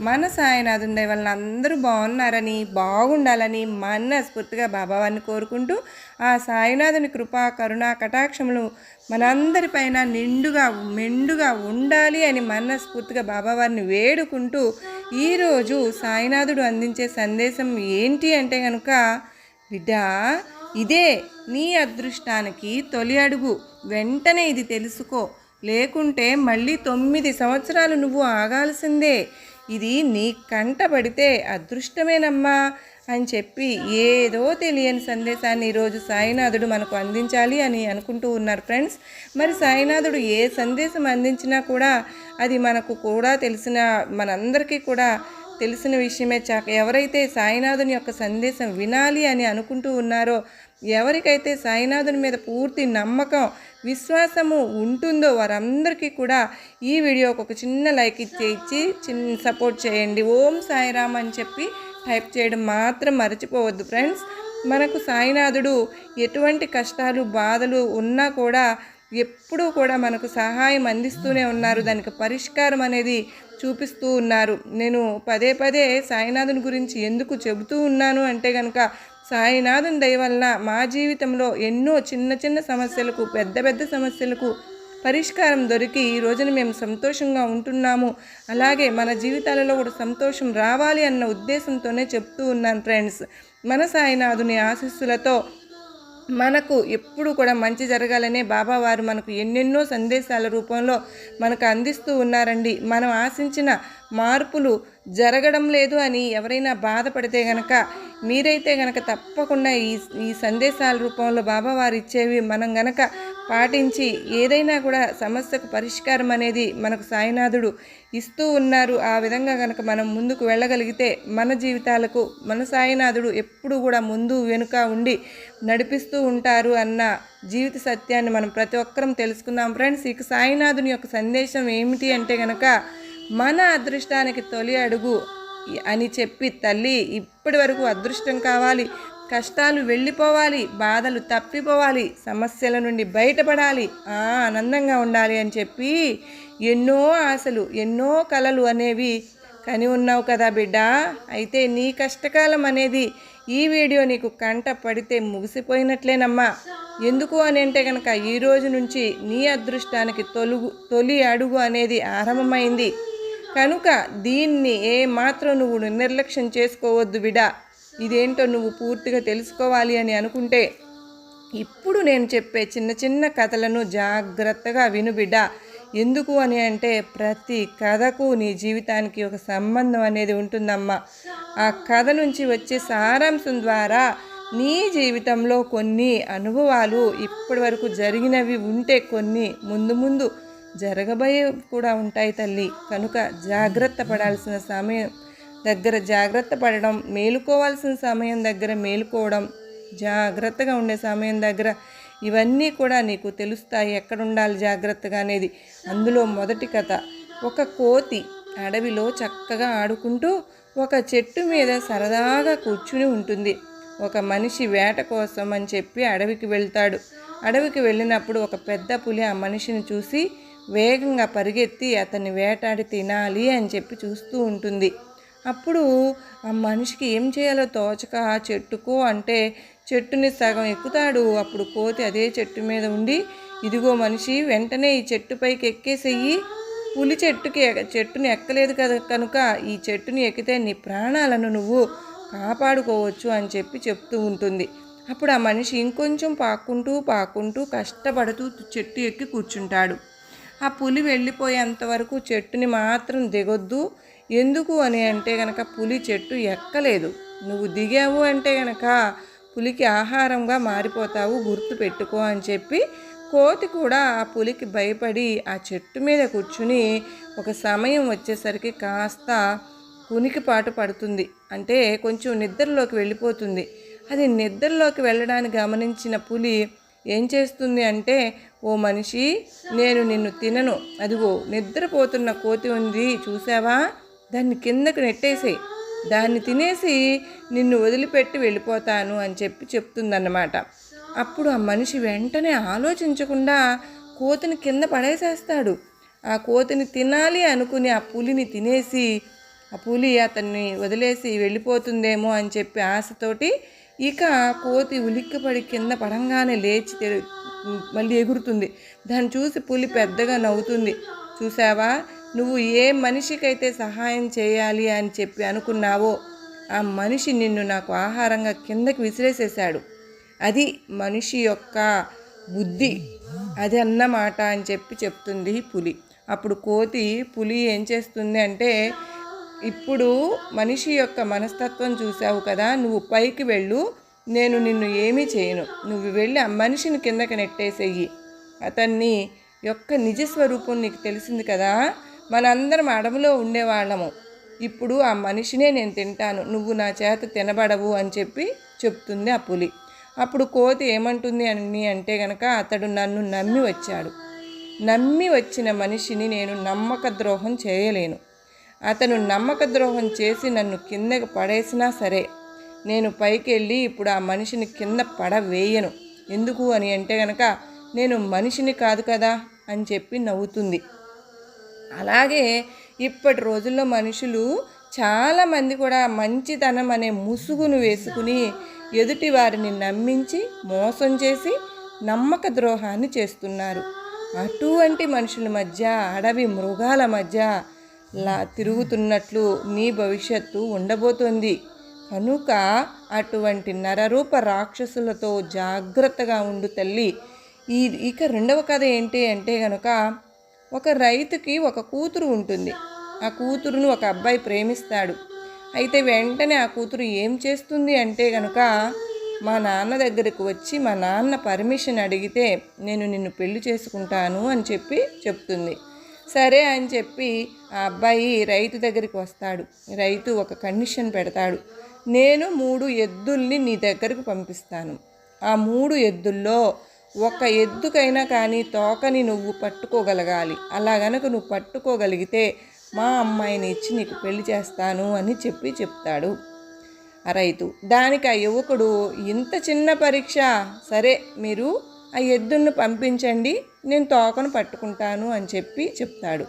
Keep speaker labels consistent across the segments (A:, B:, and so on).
A: మన సాయినాథ్ ఉండే వలన అందరూ బాగున్నారని బాగుండాలని మనస్ఫూర్తిగా బాబావారిని కోరుకుంటూ ఆ సాయినాథుని కృపా కరుణ కటాక్షములు మనందరిపైన నిండుగా మెండుగా ఉండాలి అని మనస్ఫూర్తిగా బాబావారిని వేడుకుంటూ ఈరోజు సాయినాథుడు అందించే సందేశం ఏంటి అంటే కనుక బిడ్డా ఇదే నీ అదృష్టానికి తొలి అడుగు. వెంటనే ఇది తెలుసుకో. లేకుంటే మళ్ళీ తొమ్మిది సంవత్సరాలు నువ్వు ఆగాల్సిందే. ఇది నీ కంట పడితే అదృష్టమేనమ్మా అని చెప్పి ఏదో తెలియని సందేశాన్ని ఈరోజు సాయినాథుడు మనకు అందించాలి అని అనుకుంటూ ఉన్నారు ఫ్రెండ్స్. మరి సాయినాథుడు ఏ సందేశం అందించినా కూడా అది మనకు కూడా తెలిసిన మనందరికీ కూడా తెలిసిన విషయమే చాక ఎవరైతే సాయినాథుని యొక్క సందేశం వినాలి అని అనుకుంటూ ఉన్నారో ఎవరికైతే సాయినాథుని మీద పూర్తి నమ్మకం విశ్వాసము ఉంటుందో వారందరికీ కూడా ఈ వీడియోకి ఒక చిన్న లైక్ ఇచ్చేయించి ఇచ్చి చిన్న సపోర్ట్ చేయండి. ఓం సాయిరామ్ అని చెప్పి టైప్ చేయడం మాత్రం మర్చిపోవద్దు ఫ్రెండ్స్. మనకు సాయినాథుడు ఎటువంటి కష్టాలు బాధలు ఉన్నా కూడా ఎప్పుడూ కూడా మనకు సహాయం అందిస్తూనే ఉన్నారు. దానికి పరిష్కారం అనేది చూపిస్తూ ఉన్నారు. నేను పదే పదే సాయినాథుని గురించి ఎందుకు చెబుతూ ఉన్నాను అంటే కనుక సాయినాథుని దయ వలన మా జీవితంలో ఎన్నో చిన్న చిన్న సమస్యలకు పెద్ద పెద్ద సమస్యలకు పరిష్కారం దొరికి ఈ రోజున మేము సంతోషంగా ఉంటున్నాము. అలాగే మన జీవితాలలో కూడా సంతోషం రావాలి అన్న ఉద్దేశంతోనే చెప్తూ ఉన్నాను ఫ్రెండ్స్. మన సాయినాథుని ఆశీస్సులతో మనకు ఎప్పుడు కూడా మంచి జరగాలనే బాబా వారు మనకు ఎన్నెన్నో సందేశాల రూపంలో మనకు అందిస్తూ ఉన్నారండి. మనం ఆశించిన మార్పులు జరగడం లేదు అని ఎవరైనా బాధపడితే గనక మీరైతే గనక తప్పకుండా ఈ ఈ సందేశాల రూపంలో బాబా వారు ఇచ్చేవి మనం గనక పాటించి ఏదైనా కూడా సమస్యకు పరిష్కారం అనేది మనకు సాయినాథుడు ఇస్తూ ఉన్నారు. ఆ విధంగా కనుక మనం ముందుకు వెళ్ళగలిగితే మన జీవితాలకు మన సాయినాథుడు ఎప్పుడు కూడా ముందు వెనుక ఉండి నడిపిస్తూ ఉంటారు అన్న జీవిత సత్యాన్ని మనం ప్రతి ఒక్కరం తెలుసుకుందాం. ఫ్రెండ్స్ ఇక సాయినాథుని యొక్క సందేశం ఏమిటి అంటే కనుక మన అదృష్టానికి తొలి అడుగు అని చెప్పి తల్లి ఇప్పటి వరకు అదృష్టం కావాలి. కష్టాలు వెళ్ళిపోవాలి బాధలు తప్పిపోవాలి సమస్యల నుండి బయటపడాలి ఆనందంగా ఉండాలి అని చెప్పి ఎన్నో ఆశలు ఎన్నో కలలు అనేవి కని ఉన్నావు కదా బిడ్డ. అయితే నీ కష్టకాలం అనేది ఈ వీడియో నీకు కంట పడితే ముగిసిపోయినట్లేనమ్మా. ఎందుకు అని అంటే కనుక ఈ రోజు నుంచి నీ అదృష్టానికి తొలుగు తొలి అడుగు అనేది ఆరంభమైంది. కనుక దీన్ని ఏ మాత్రం నువ్వు నిర్లక్ష్యం చేసుకోవద్దు బిడా. ఇదేంటో నువ్వు పూర్తిగా తెలుసుకోవాలి అని అనుకుంటే ఇప్పుడు నేను చెప్పే చిన్న చిన్న కథలను జాగ్రత్తగా విను బిడ్డ ఎందుకు అని అంటే ప్రతి కథకు నీ జీవితానికి ఒక సంబంధం అనేది ఉంటుందమ్మా. ఆ కథ నుంచి వచ్చే సారాంశం ద్వారా నీ జీవితంలో కొన్ని అనుభవాలు ఇప్పటి వరకు జరిగినవి ఉంటే కొన్ని ముందు ముందు జరగబోయే కూడా ఉంటాయి తల్లి. కనుక జాగ్రత్త పడాల్సిన సమయం దగ్గర జాగ్రత్త పడడం మేలుకోవాల్సిన సమయం దగ్గర మేలుకోవడం జాగ్రత్తగా ఉండే సమయం దగ్గర ఇవన్నీ కూడా నీకు తెలుస్తాయి. ఎక్కడ ఉండాలి జాగ్రత్తగా అనేది. అందులో మొదటి కథ ఒక కోతి అడవిలో చక్కగా ఆడుకుంటూ ఒక చెట్టు మీద సరదాగా కూర్చుని ఉంటుంది. ఒక మనిషి వేట కోసం అని చెప్పి అడవికి వెళ్తాడు. అడవికి వెళ్ళినప్పుడు ఒక పెద్ద పులి ఆ మనిషిని చూసి వేగంగా పరిగెత్తి అతన్ని వేటాడి తినాలి అని చెప్పి చూస్తూ ఉంటుంది. అప్పుడు ఆ మనిషికి ఏం చేయాలో తోచక ఆ చెట్టుకు అంటే చెట్టుని సగం ఎక్కుతాడు. అప్పుడు కోతి అదే చెట్టు మీద ఉండి ఇదిగో మనిషి వెంటనే ఈ చెట్టు పైకి ఎక్కేసేయి. పులి చెట్టుకి చెట్టుని ఎక్కలేదు కదా కనుక ఈ చెట్టుని ఎక్కితే నీ ప్రాణాలను నువ్వు కాపాడుకోవచ్చు అని చెప్పి చెప్తూ ఉంటుంది. అప్పుడు ఆ మనిషి ఇంకొంచెం పాక్కుంటూ పాక్కుంటూ కష్టపడుతూ చెట్టు ఎక్కి కూర్చుంటాడు. ఆ పులి వెళ్ళిపోయేంత వరకు చెట్టుని మాత్రం దిగొద్దు. ఎందుకు అని అంటే గనక పులి చెట్టు ఎక్కలేదు. నువ్వు దిగావు అంటే గనక పులికి ఆహారంగా మారిపోతావు గుర్తు పెట్టుకో అని చెప్పి కోతి కూడా ఆ పులికి భయపడి ఆ చెట్టు మీద కూర్చుని ఒక సమయం వచ్చేసరికి కాస్త కునికిపాటు పడుతుంది. అంటే కొంచెం నిద్రలోకి వెళ్ళిపోతుంది. అది నిద్రలోకి వెళ్ళడానికి గమనించిన పులి ఏం చేస్తుంది అంటే ఓ మనిషి నేను నిన్ను తినను. అదిగో నిద్రపోతున్న కోతి ఉంది చూసావా దాన్ని కిందకు నెట్టేసేయి. దాన్ని తినేసి నిన్ను వదిలిపెట్టి వెళ్ళిపోతాను అని చెప్పి చెప్తుందన్నమాట. అప్పుడు ఆ మనిషి వెంటనే ఆలోచించకుండా కోతిని కింద పడేసేస్తాడు. ఆ కోతిని తినాలి అనుకుని ఆ పులిని తినేసి ఆ పులి అతన్ని వదిలేసి వెళ్ళిపోతుందేమో అని చెప్పి ఆశతోటి ఇక కోతి ఉలిక్కిపడి కింద పడంగానే లేచి మళ్ళీ ఎగురుతుంది. దాన్ని చూసి పులి పెద్దగా నవ్వుతుంది. చూసావా నువ్వు ఏ మనిషికైతే సహాయం చేయాలి అని చెప్పి అనుకున్నావో ఆ మనిషి నిన్ను నాకు ఆహారంగా కిందకి విసిరేసేశాడు. అది మనిషి యొక్క బుద్ధి. అది అన్నమాట అని చెప్పి చెప్తుంది పులి. అప్పుడు కోతి పులి ఏం చేస్తుంది అంటే ఇప్పుడు మనిషి యొక్క మనస్తత్వం చూసావు కదా నువ్వు పైకి వెళ్ళు. నేను నిన్ను ఏమీ చేయను. నువ్వు వెళ్ళి ఆ మనిషిని కిందకి నెట్టేసేయి. అతన్ని యొక్క నిజస్వరూపం నీకు తెలిసింది కదా మనందరం అడవిలో ఉండేవాళ్ళము. ఇప్పుడు ఆ మనిషినే నేను తింటాను. నువ్వు నా చేత తినబడవు అని చెప్పి చెప్తుంది ఆ పులి. అప్పుడు కోతి ఏమంటుంది అని అంటే గనక అతడు నన్ను నమ్మి వచ్చాడు. నమ్మి వచ్చిన మనిషిని నేను నమ్మక ద్రోహం చేయలేను. అతను నమ్మక ద్రోహం చేసి నన్ను కిందకి పడేసినా సరే నేను పైకి వెళ్ళి ఇప్పుడు ఆ మనిషిని కింద పడవేయను. ఎందుకు అని అంటే గనక నేను మనిషిని కాదు కదా అని చెప్పి నవ్వుతుంది. అలాగే ఇప్పటి రోజుల్లో మనుషులు చాలామంది కూడా మంచితనం అనే ముసుగును వేసుకుని ఎదుటి వారిని నమ్మించి మోసం చేసి నమ్మక ద్రోహాన్ని చేస్తున్నారు. అటువంటి మనుషుల మధ్య అడవి మృగాల మధ్య లా తిరుగుతున్నట్లు నీ భవిష్యత్తు ఉండబోతోంది. కనుక అటువంటి నరరూప రాక్షసులతో జాగ్రత్తగా ఉండు తల్లి. ఈ ఇక రెండవ కథ ఏంటి అంటే గనుక ఒక రైతుకి ఒక కూతురు ఉంటుంది. ఆ కూతురును ఒక అబ్బాయి ప్రేమిస్తాడు. అయితే వెంటనే ఆ కూతురు ఏం చేస్తుంది అంటే గనుక మా నాన్న దగ్గరకు వచ్చి మా నాన్న పర్మిషన్ అడిగితే నేను నిన్ను పెళ్ళి చేసుకుంటాను అని చెప్పి చెప్తుంది. సరే అని చెప్పి ఆ అబ్బాయి రైతు దగ్గరికి వస్తాడు. రైతు ఒక కండిషన్ పెడతాడు. నేను మూడు ఎద్దుల్ని నీ దగ్గరకు పంపిస్తాను. ఆ మూడు ఎద్దుల్లో ఒక ఎద్దుకైనా కానీ తోకని నువ్వు పట్టుకోగలగాలి. అలా గనక నువ్వు పట్టుకోగలిగితే మా అమ్మాయిని ఇచ్చి నీకు పెళ్ళి చేస్తాను అని చెప్పి చెప్తాడు ఆ రైతు. దానికి ఆ యువకుడు ఇంత చిన్న పరీక్ష. సరే మీరు ఆ ఎద్దును పంపించండి నేను తోకను పట్టుకుంటాను అని చెప్పి చెప్తాడు.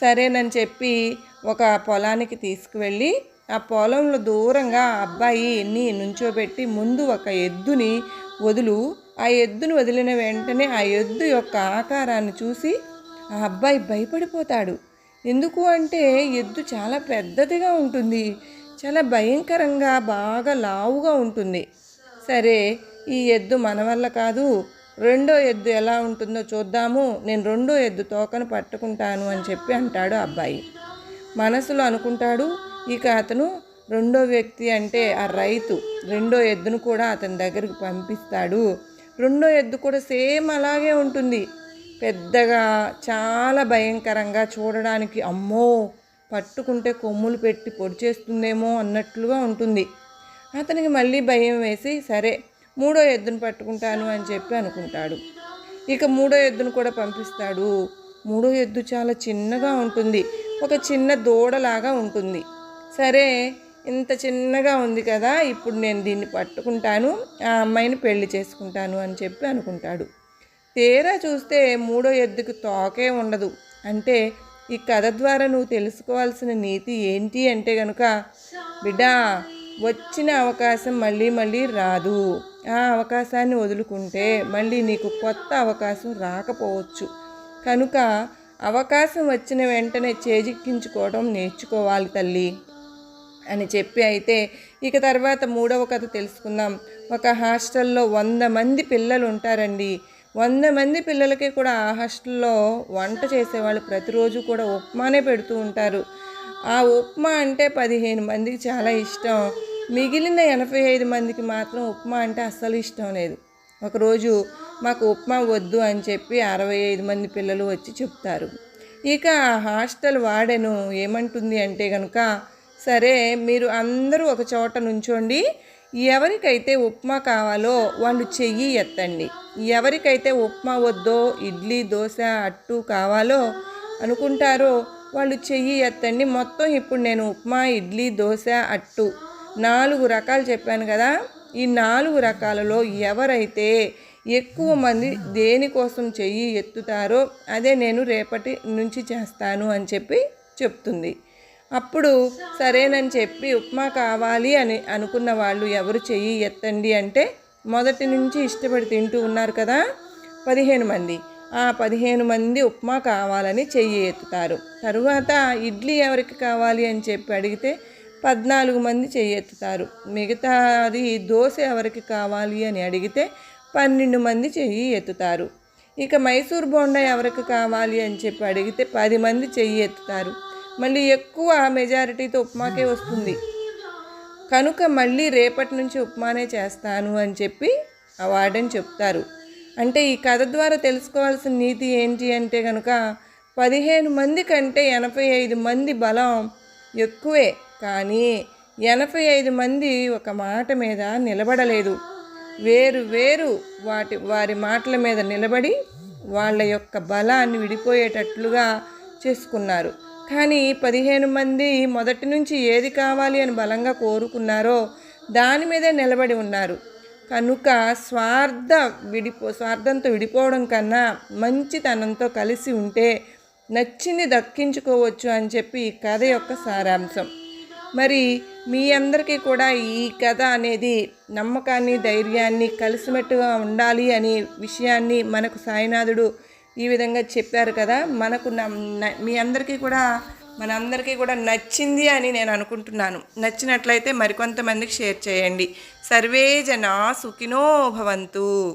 A: సరేనని చెప్పి ఒక పొలానికి తీసుకువెళ్ళి ఆ పొలంలో దూరంగా ఆ ఎన్ని నుంచోబెట్టి ముందు ఒక ఎద్దుని వదులు. ఆ ఎద్దును వదిలిన వెంటనే ఆ ఎద్దు యొక్క ఆకారాన్ని చూసి ఆ అబ్బాయి భయపడిపోతాడు. ఎందుకు అంటే ఎద్దు చాలా పెద్దదిగా ఉంటుంది చాలా భయంకరంగా బాగా లావుగా ఉంటుంది. సరే ఈ ఎద్దు మన వల్ల కాదు రెండో ఎద్దు ఎలా ఉంటుందో చూద్దాము. నేను రెండో ఎద్దు తోకను పట్టుకుంటాను అని చెప్పి అంటాడు ఆ అబ్బాయి. మనసులో అనుకుంటాడు ఇక అతను రెండో వ్యక్తి అంటే ఆ రైతు రెండో ఎద్దును కూడా అతని దగ్గరికి పంపిస్తాడు. రెండో ఎద్దు కూడా సేమ్ అలాగే ఉంటుంది. పెద్దగా చాలా భయంకరంగా చూడడానికి అమ్మో పట్టుకుంటే కొమ్ములు పెట్టి పొడి చేస్తుందేమో అన్నట్లుగా ఉంటుంది. అతనికి మళ్ళీ భయం వేసి సరే మూడో ఎద్దును పట్టుకుంటాను అని చెప్పి అనుకుంటాడు. ఇక మూడో ఎద్దును కూడా పంపిస్తాడు. మూడో ఎద్దు చాలా చిన్నగా ఉంటుంది. ఒక చిన్న దూడలాగా ఉంటుంది. సరే ఇంత చిన్నగా ఉంది కదా ఇప్పుడు నేను దీన్ని పట్టుకుంటాను ఆ అమ్మాయిని పెళ్ళి చేసుకుంటాను అని చెప్పి అనుకుంటాడు. తీరా చూస్తే మూడో ఎద్దుకు తోకే ఉండదు. అంటే ఈ కథ ద్వారా నువ్వు తెలుసుకోవాల్సిన నీతి ఏంటి అంటే కనుక బిడ్డా వచ్చిన అవకాశం మళ్ళీ మళ్ళీ రాదు. ఆ అవకాశాన్ని వదులుకుంటే మళ్ళీ నీకు కొత్త అవకాశం రాకపోవచ్చు. కనుక అవకాశం వచ్చిన వెంటనే చేజిక్కించుకోవడం నేర్చుకోవాలి తల్లి అని చెప్పి అయితే ఇక తర్వాత మూడవ కథ తెలుసుకుందాం. ఒక హాస్టల్లో వంద మంది పిల్లలు ఉంటారండి. వంద మంది పిల్లలకి కూడా ఆ హాస్టల్లో వంట చేసేవాళ్ళు ప్రతిరోజు కూడా ఉప్మానే పెడుతూ ఉంటారు. ఆ ఉప్మా అంటే పదిహేను మందికి చాలా ఇష్టం. మిగిలిన ఎనభై ఐదు మందికి మాత్రం ఉప్మా అంటే అస్సలు ఇష్టం లేదు. ఒకరోజు మాకు ఉప్మా వద్దు అని చెప్పి అరవై ఐదు మంది పిల్లలు వచ్చి చెప్తారు. ఇక ఆ హాస్టల్ వాడెను ఏమంటుంది అంటే కనుక సరే మీరు అందరూ ఒక చోట నుంచోండి ఎవరికైతే ఉప్మా కావాలో వాళ్ళు చెయ్యి ఎత్తండి. ఎవరికైతే ఉప్మా వద్దో ఇడ్లీ దోశ అట్టు కావాలో అనుకుంటారో వాళ్ళు చెయ్యి ఎత్తండి. మొత్తం ఇప్పుడు నేను ఉప్మా ఇడ్లీ దోశ అట్టు నాలుగు రకాలు చెప్పాను కదా. ఈ నాలుగు రకాలలో ఎవరైతే ఎక్కువ మంది దేనికోసం చెయ్యి ఎత్తుతారో అదే నేను రేపటి నుంచి చేస్తాను అని చెప్పి చెప్తుంది. అప్పుడు సరేనని చెప్పి ఉప్మా కావాలి అని అనుకున్న వాళ్ళు ఎవరు చెయ్యి ఎత్తండి అంటే మొదటి నుంచి ఇష్టపడి తింటూ ఉన్నారు కదా పదిహేను మంది. ఆ పదిహేను మంది ఉప్మా కావాలని చెయ్యి ఎత్తుతారు. తరువాత ఇడ్లీ ఎవరికి కావాలి అని చెప్పి అడిగితే పద్నాలుగు మంది చేయెత్తుతారు. ఎత్తుతారు మిగతాది దోశ ఎవరికి కావాలి అని అడిగితే పన్నెండు మంది చెయ్యి ఎత్తుతారు. ఇక మైసూర్ బోండా ఎవరికి కావాలి అని చెప్పి అడిగితే పది మంది చెయ్యి ఎత్తుతారు. మళ్ళీ ఎక్కువ మెజారిటీతో ఉప్మాకే వస్తుంది. కనుక మళ్ళీ రేపటి నుంచి ఉప్మానే చేస్తాను అని చెప్పి ఆ వార్డెన్ చెప్తారు. అంటే ఈ కథ ద్వారా తెలుసుకోవాల్సిన నీతి ఏంటి అంటే కనుక పదిహేను మంది కంటే ఎనభై ఐదు మంది బలం ఎక్కువే. కానీ ఎనభై ఐదు మంది ఒక మాట మీద నిలబడలేదు. వేరు వేరు వాటి వారి మాటల మీద నిలబడి వాళ్ళ యొక్క బలాన్ని విడిపోయేటట్లుగా చేసుకున్నారు. కానీ పదిహేను మంది మొదటి నుంచి ఏది కావాలి అని బలంగా కోరుకున్నారో దాని మీదే నిలబడి ఉన్నారు. కనుక స్వార్థ విడిపో స్వార్థంతో విడిపోవడం కన్నా మంచితనంతో కలిసి ఉంటే నచ్చింది దక్కించుకోవచ్చు అని చెప్పి ఈ కథ యొక్క సారాంశం. మరి మీ అందరికీ కూడా ఈ కథ అనేది నమ్మకాన్ని ధైర్యాన్ని కలిసిమెట్టుగా ఉండాలి అనే విషయాన్ని మనకు సాయినాథుడు ఈ విధంగా చెప్పారు కదా. మనకు న- మీ అందరికీ కూడా మనందరికీ కూడా నచ్చింది అని నేను అనుకుంటున్నాను. నచ్చినట్లయితే మరికొంతమందికి షేర్ చేయండి. సర్వే జనా సుఖినో భవంతు.